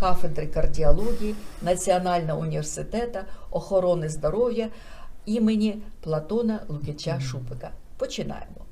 кафедри кардіології Національного університету охорони здоров'я імені Платона Лукича Шупика. Починаємо.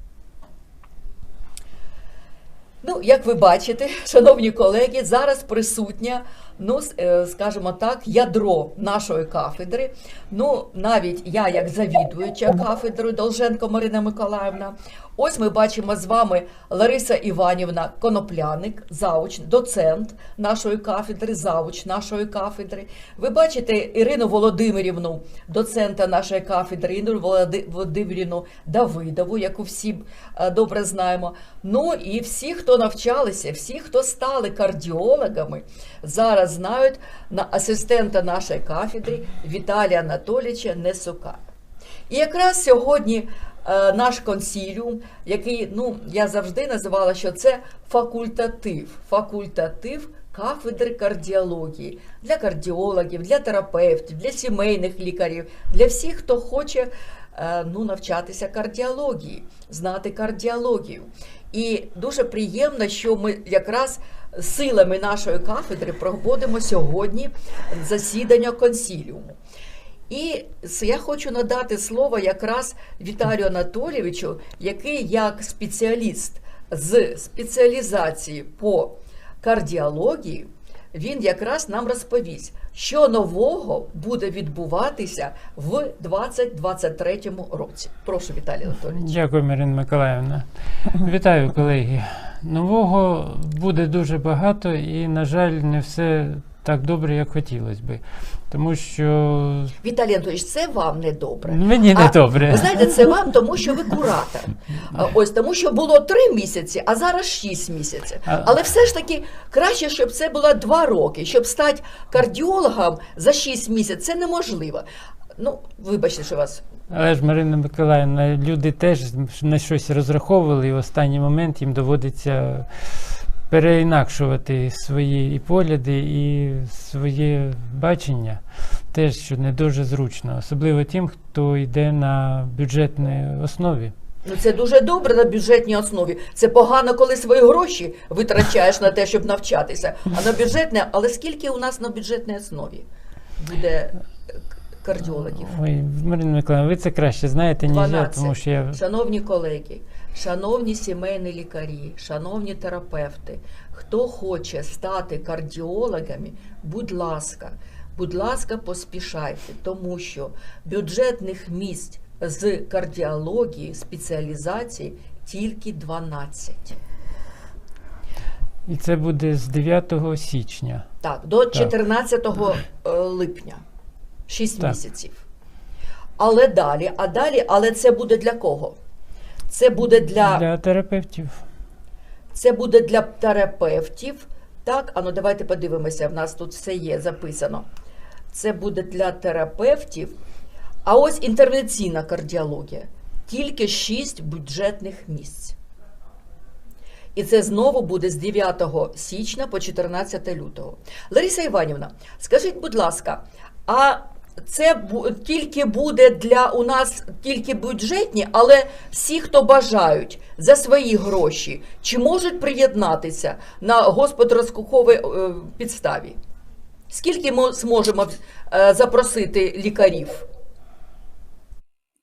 Ну, як ви бачите, шановні колеги, зараз присутня, ну, е, скажімо так, ядро нашої кафедри. Ну, навіть я, як завідуюча кафедрою Долженко Марина Миколаївна. Ось ми бачимо з вами Лариса Іванівна Конопляник, зауч, доцент нашої кафедри, зауч нашої кафедри. Ви бачите Ірину Володимирівну, доцента нашої кафедри, Ірину Володи- Володимирівну Давидову, яку всі е, добре знаємо. Ну і всі, хто навчалися, всі, хто стали кардіологами, зараз знають на асистента нашої кафедри Віталія Анатолійовича Несука. І якраз сьогодні наш консіліум, який ну я завжди називала, що це факультатив, факультатив кафедри кардіології для кардіологів, для терапевтів, для сімейних лікарів, для всіх, хто хоче е, ну, навчатися кардіології, знати кардіологію. І дуже приємно, що ми якраз силами нашої кафедри проводимо сьогодні засідання консіліуму. І я хочу надати слово якраз Віталію Анатолійовичу, який як спеціаліст з спеціалізації по кардіології, він якраз нам розповість, що нового буде відбуватися в 2023 році. Прошу, Віталій Анатолійович. Дякую, Марина Миколаївна. Вітаю, колеги. Нового буде дуже багато і, на жаль, не все так добре, як хотілося би. Тому що Віталій Анатолійович, це вам не добре. мені не А, добре. Ви знаєте, це вам, тому що ви куратор. Ось тому, що було три місяці, а зараз шість місяців. Але все ж таки краще, щоб це було два роки. Щоб стати кардіологом за шість місяців, це неможливо. Ну, вибачте, що вас. Але ж, Марина Миколаївна, люди теж на щось розраховували, і в останній момент їм доводиться переінакшувати свої і погляди, і своє бачення. Теж що не дуже зручно, особливо тим, хто йде на бюджетній основі. Ну, це дуже добре на бюджетній основі. Це погано, коли свої гроші витрачаєш на те, щоб навчатися. А на бюджетне, але скільки у нас на бюджетній основі буде кардіологів? Ой, Марина Миколаївна, ви це краще знаєте, ніж я, тому що я Шановні колеги, шановні сімейні лікарі, шановні терапевти, хто хоче стати кардіологами, будь ласка, будь ласка, поспішайте, тому що бюджетних місць з кардіології, спеціалізації тільки 12. І це буде з 9 січня. Так, до 14 е, липня. 6 Так. місяців. Але далі, а далі, але це буде для кого? Це буде для Для терапевтів. Це буде для терапевтів. Так, а ну давайте подивимося, в нас тут все є записано. Це буде для терапевтів. А ось інтервенційна кардіологія. Тільки 6 бюджетних місць. І це знову буде з 9 січня по 14 лютого. Лариса Іванівна, скажіть, будь ласка, а це тільки буде для у нас тільки бюджетні, але всі, хто бажають за свої гроші, чи можуть приєднатися на господарсько е, підставі? Скільки ми зможемо е, запросити лікарів?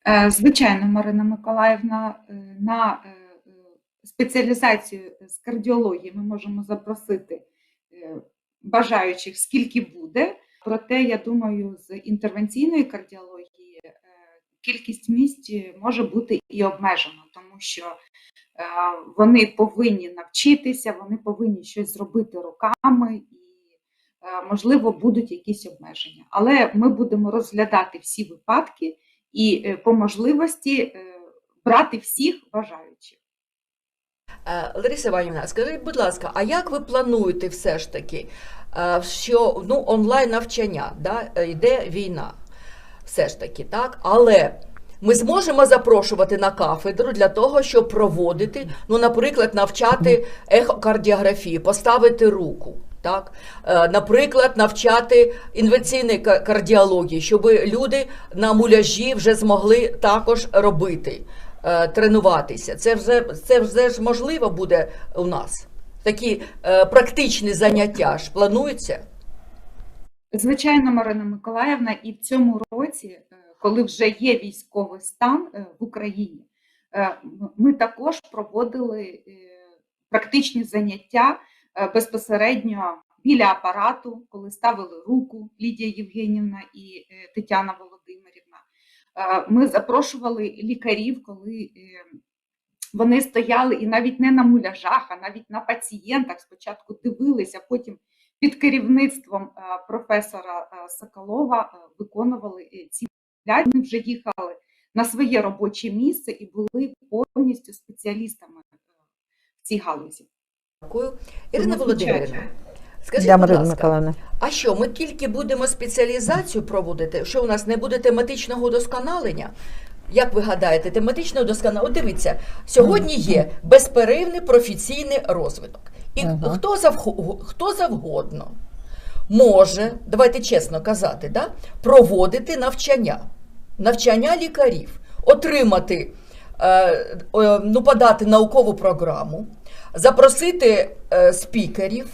Е, Звичайно, Марина Миколаївна, на спеціалізацію з кардіології ми можемо запросити бажаючих скільки буде. Проте, я думаю, з інтервенційної кардіології е, кількість місць може бути і обмежена, тому що е, вони повинні навчитися, вони повинні щось зробити руками і, е, можливо, будуть якісь обмеження. Але ми будемо розглядати всі випадки і по можливості брати всіх бажаючих. Лариса Іванівна, скажіть, будь ласка, а як ви плануєте все ж таки, що ну, онлайн навчання, да, йде війна, все ж таки, так? Але ми зможемо запрошувати на кафедру для того, щоб проводити, ну, наприклад, навчати ехокардіографії, поставити руку. Так, Е, наприклад, навчати інвенційної ка- кардіології, щоб люди на муляжі вже змогли також робити, е, тренуватися. Це вже, це вже ж можливо буде у нас. Такі е, практичні заняття ж плануються. Звичайно, Марина Миколаївна, і в цьому році, е, коли вже є військовий стан е, в Україні, е, ми також проводили практичні заняття безпосередньо біля апарату, коли ставили руку Лідія Євгенівна і Тетяна Володимирівна. Ми запрошували лікарів, коли вони стояли і навіть не на муляжах, а навіть на пацієнтах спочатку дивилися, потім під керівництвом е, професора е, Соколова е, виконували ці огляди. Вони вже їхали на своє робоче місце і були повністю спеціалістами в цій галузі. Дякую. Ірина Володимирівна, скажіть, Да, будь ласка, Миколаївна. а що, ми тільки будемо спеціалізацію проводити? Що у нас не буде тематичного удосконалення? Як ви гадаєте, тематичне удосконалення? От дивіться, сьогодні є безперервний професійний розвиток. І Мгм. хто, завго- хто завгодно може, давайте чесно казати, да, проводити навчання, навчання лікарів, отримати, е, е, ну, подати наукову програму, запросити е, спікерів,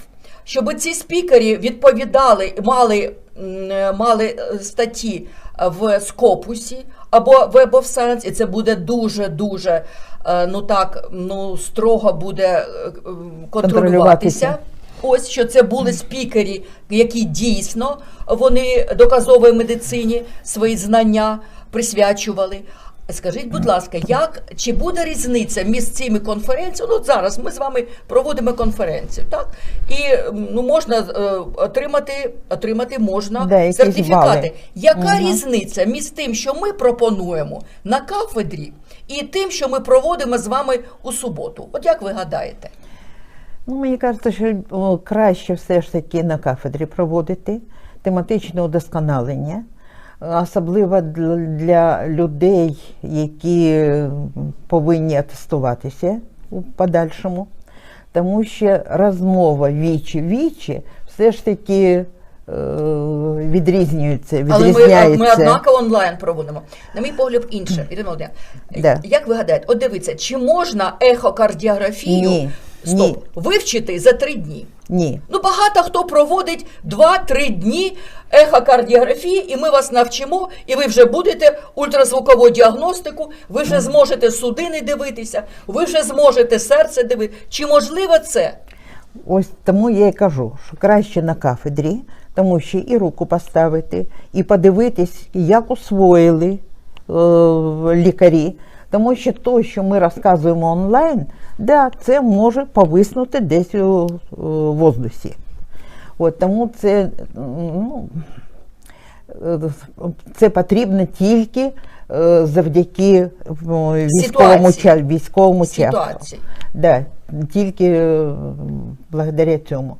щоб ці спікери відповідали, мали, е, мали е, статті в Скопусі або Web of Science, і це буде дуже-дуже е, ну так, ну, строго буде е, контролюватися. Контролюватися. Ось що це були спікери, які дійсно вони доказової медицині свої знання присвячували. Скажіть, будь ласка, як чи буде різниця між цими конференціями? Ну, от зараз ми з вами проводимо конференцію, так? І ну, можна е, отримати, отримати можна Да, якісь сертифікати. бали. Яка Мгм. різниця між тим, що ми пропонуємо на кафедрі, і тим, що ми проводимо з вами у суботу? От як ви гадаєте? Ну, мені кажеться, що краще все ж таки на кафедрі проводити тематичне удосконалення, особливо для, людей, які повинні атестуватися у подальшому, тому що розмова вічі-вічі все ж таки е, відрізнюється, Але ми, відрізняється. ми однаково онлайн проводимо. На мій погляд, інше. Ірина Володимирівна, Да. як ви гадаєте, от дивіться, чи можна ехокардіографію Ні, стоп, ні. вивчити за три дні? Ні. Ну, багато хто проводить 2-3 дні ехокардіографії, і ми вас навчимо, і ви вже будете ультразвукову діагностику, ви вже зможете судини дивитися, ви вже зможете серце дивитися. Чи можливо це? Ось тому я і кажу, що краще на кафедрі, тому що і руку поставити, і подивитись, як усвоїли е, лікарі. Тому що то, що ми розказуємо онлайн, да, це може повиснути десь у, воздусі. От, тому це, ну, це потрібно тільки е, завдяки е, військовому, Ситуації. ча- військовому часу. Да, тільки е, благодаря цьому.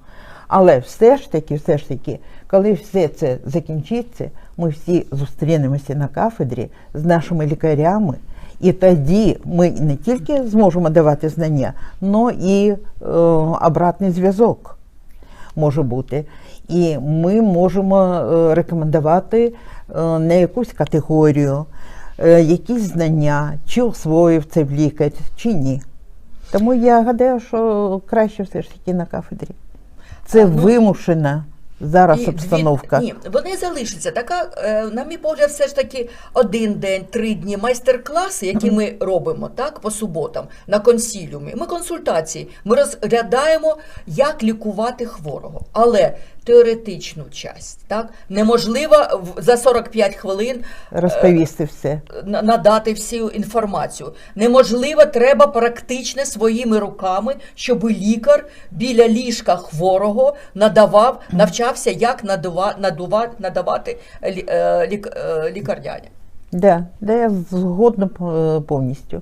Але все ж таки, все ж таки, коли все це закінчиться, ми всі зустрінемося на кафедрі з нашими лікарями, і тоді ми не тільки зможемо давати знання, але і е, обратний зв'язок може бути. І ми можемо е, рекомендувати е, на якусь категорію, е, якісь знання, чи освоїв це в лікар, чи ні. Тому я гадаю, що краще все ж таки на кафедрі. Це А, ну, вимушена зараз І від- обстановка. ні, вони залишаться. Така, е, на мій погляд, все ж таки один день, три дні майстер-класи, які ми робимо так, по суботам на консіліумі. Ми консультації, ми розглядаємо, як лікувати хворого. Але теоретичну часть так, неможливо за 45 хвилин Розповісти все. на- надати всю інформацію. Неможливо, треба практично своїми руками, щоб лікар біля ліжка хворого надавав, навчався, як надува, надува, надавати е, е, лікарняні. Да, да, я згодна е, повністю.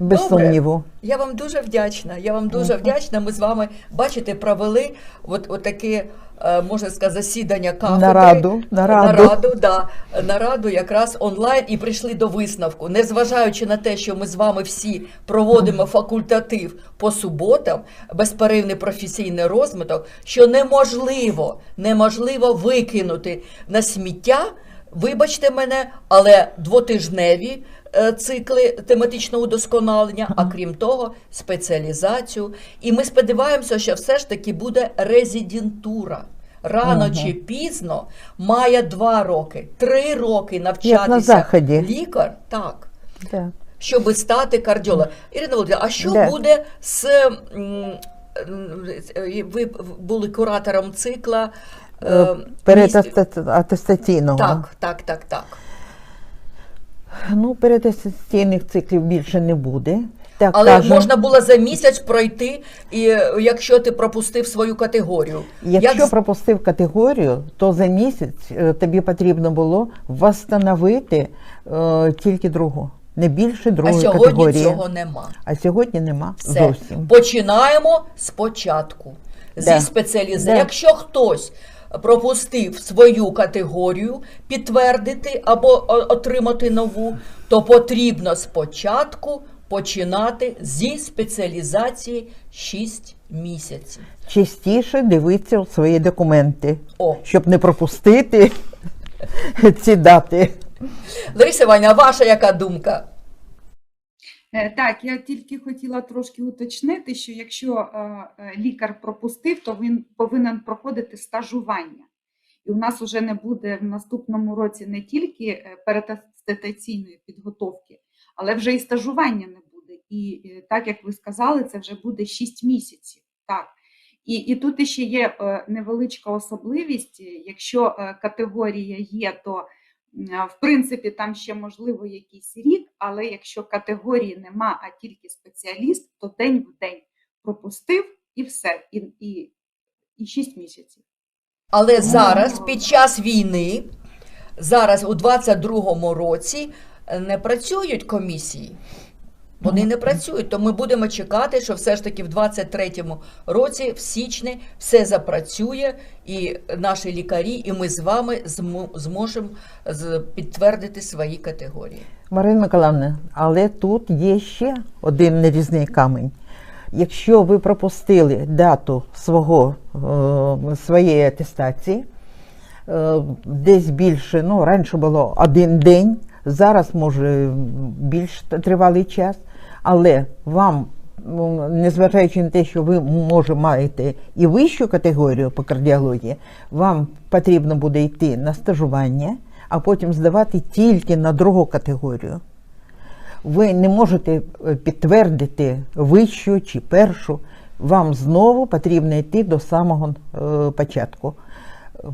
Без Добре. сумніву. Я вам дуже вдячна. Я вам дуже вдячна. Ми з вами, бачите, провели от, от таке, е, можна сказати, засідання кафедри. Нараду, нараду. Нараду, да, нараду якраз онлайн і прийшли до висновку. Незважаючи на те, що ми з вами всі проводимо факультатив по суботам, безперервний професійний розвиток, що неможливо, неможливо викинути на сміття. Вибачте мене, але двотижневі е, цикли тематичного удосконалення, а крім того, спеціалізацію. І ми сподіваємося, що все ж таки буде резидентура. рано Ага. чи пізно має два роки, три роки Як на навчатися лікар, так, Так. щоб стати кардіологом. Ірина Володимирівна, а що Да. буде з е, ви були куратором цикла? е, місць- Передатестаційного. Так, так, так, так. Ну, передатестаційних циклів більше не буде. Так, Але кажемо. можна було за місяць пройти, і якщо ти пропустив свою категорію. Якщо Як пропустив категорію, то за місяць е, тобі потрібно було встановити е, тільки другу, не більше а сьогодні категорії. цього нема. А сьогодні нема Все. зовсім. Починаємо спочатку. Зі Да. спеціалізації. Да. Якщо хтось пропустив свою категорію, підтвердити або отримати нову, то потрібно спочатку починати зі спеціалізації 6 місяців. Частіше дивитися свої документи, О, щоб не пропустити ці дати. Лариса Іванівна, ваша яка думка? Е, Так, я тільки хотіла трошки уточнити, що якщо е, е, лікар пропустив, то він повинен проходити стажування. І у нас вже не буде в наступному році не тільки перетестаційної підготовки, але вже і стажування не буде. І так як ви сказали, це вже буде 6 місяців. Так. І, і тут ще є невеличка особливість. Якщо категорія є, то в принципі там ще можливо якийсь рік, але якщо категорії нема, а тільки спеціаліст, то день в день пропустив і все, і, і, і 6 місяців. Але зараз, під час війни, зараз у 22-му році е, не працюють комісії. Вони не працюють, то ми будемо чекати, що все ж таки в 23-му році, в січні, все запрацює, і наші лікарі, і ми з вами змо- зможемо підтвердити свої категорії. Марина Миколаївна, але тут є ще один нерізний камінь. Якщо ви пропустили дату свого, е, своєї атестації, е, десь більше, ну, раніше було один день, зараз може більш тривалий час, але вам, ну, незважаючи на те, що ви може маєте і вищу категорію по кардіології, вам потрібно буде йти на стажування, а потім здавати тільки на другу категорію. Ви не можете е, підтвердити вищу чи першу. Вам знову потрібно йти до самого е, початку. Е,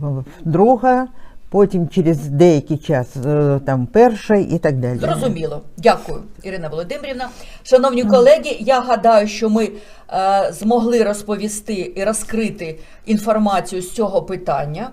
Друга, потім через деякий час е, там перший і так далі. Зрозуміло. Дякую, Ірина Володимирівна. Шановні колеги, я гадаю, що ми е, змогли розповісти і розкрити інформацію з цього питання.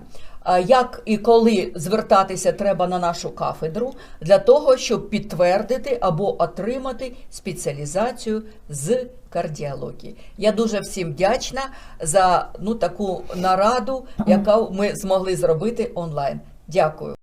Як і коли звертатися треба на нашу кафедру для того, щоб підтвердити або отримати спеціалізацію з кардіології. Я дуже всім вдячна за ну таку нараду, яку ми змогли зробити онлайн. Дякую.